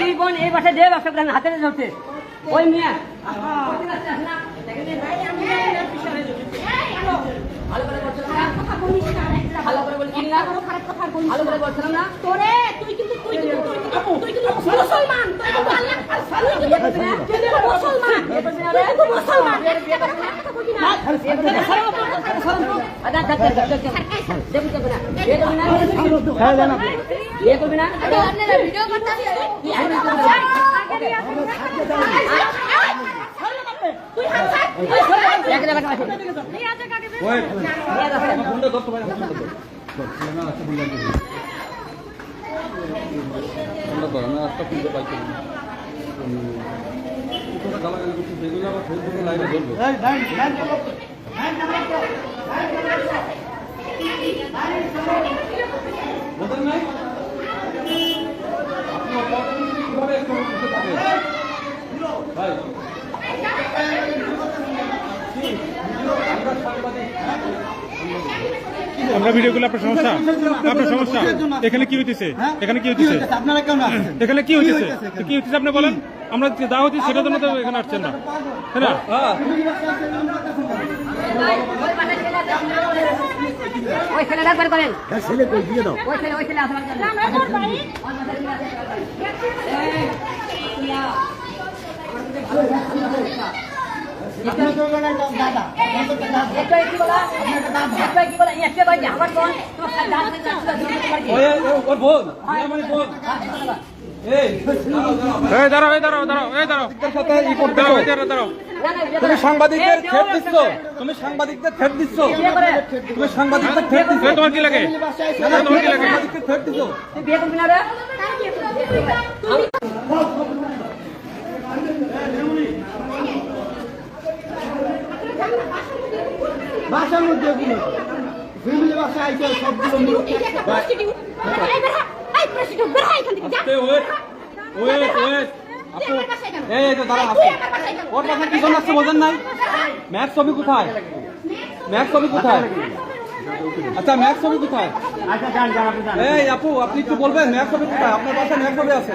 দুই বোন এই বাসায় যে ব্যবসা করেন হাতে ধরতে ওই মিয়া ভালো করে বলছিলাম না ভালো করে বলছি না ভালো করে বলছিলাম না তোরে তুই কিন্তু তুই কিন্তু তুই কিন্তু মুসলমান তুই কিন্তু আল্লাহ তুই কিন্তু মুসলমান তুই কিন্তু মুসলমান একেবারে খারাপ কথা বলবি না আচ্ছা আচ্ছা আচ্ছা আপনারা ভিডিও করতে কি আইন তুই হামসা এক জায়গা আছে তুই আজ কাকে ওই আমার ফোনটা ধরতে পারি গালাগালি করছি সেগুলো আবার ফেসবুকে লাইভে ধরবো বোঝেন নাই আপনি অপরাধী কীভাবে এক্সপ্লোর করতে থাকেন ভাই আমরা সাংবাদিক আমরা ভিডিও করলে আপনার সমস্যা? আপনার সমস্যা? এখানে কি হইতেছে? এখানে কি হইতেছে? আপনারা কেমন আছেন এখানে কি হইতেছে? কি হইতেছে আপনি বলেন? আমরা যে হচ্ছে সেটার জন্য তো এখানে আসছেন না। তাই না? হ্যাঁ ওই ছেলে একবার করেন ছেলে কই? দিয়ে দাও। ওই ছেলে ওই ছেলে আসবার জন্য। আমরা তোর ভাই। দাঁড়াও দাঁড়াও দাঁড়াও দাঁড়াও। সাথে ই করতে দাঁড়াও এই দাঁড়াও দাঁড়াও। তুমি সাংবাদিকদের থ্রেট দিচ্ছ। তুমি সাংবাদিকদের থ্রেট দিচ্ছ। তুমি সাংবাদিকদের থ্রেট দিচ্ছ। তোমার কি লাগে? তোমার কি লাগে? সাংবাদিকদের থ্রেট দিচ্ছ তুই বিয়ে করবি না রে বাসার মধ্যে এগুলো ফ্যামিলি বাসা আইছে সবগুলো মিলে প্রস্টিটিউট এই বের হ এই প্রস্টিটিউট বের হ এখান থেকে যা এই ওয়েট ওয়েট ওয়েট আপু এই এই তো দাঁড়া ওর পাশে কি জন আসছে বোঝেন নাই ম্যাক্স ছবি কোথায় ম্যাক্স ছবি কোথায় আচ্ছা ম্যাক্স ছবি কোথায় এই আপু আপনি একটু বলবেন ম্যাক্স ছবি কোথায় আপনার পাশে ম্যাক্স ছবি আছে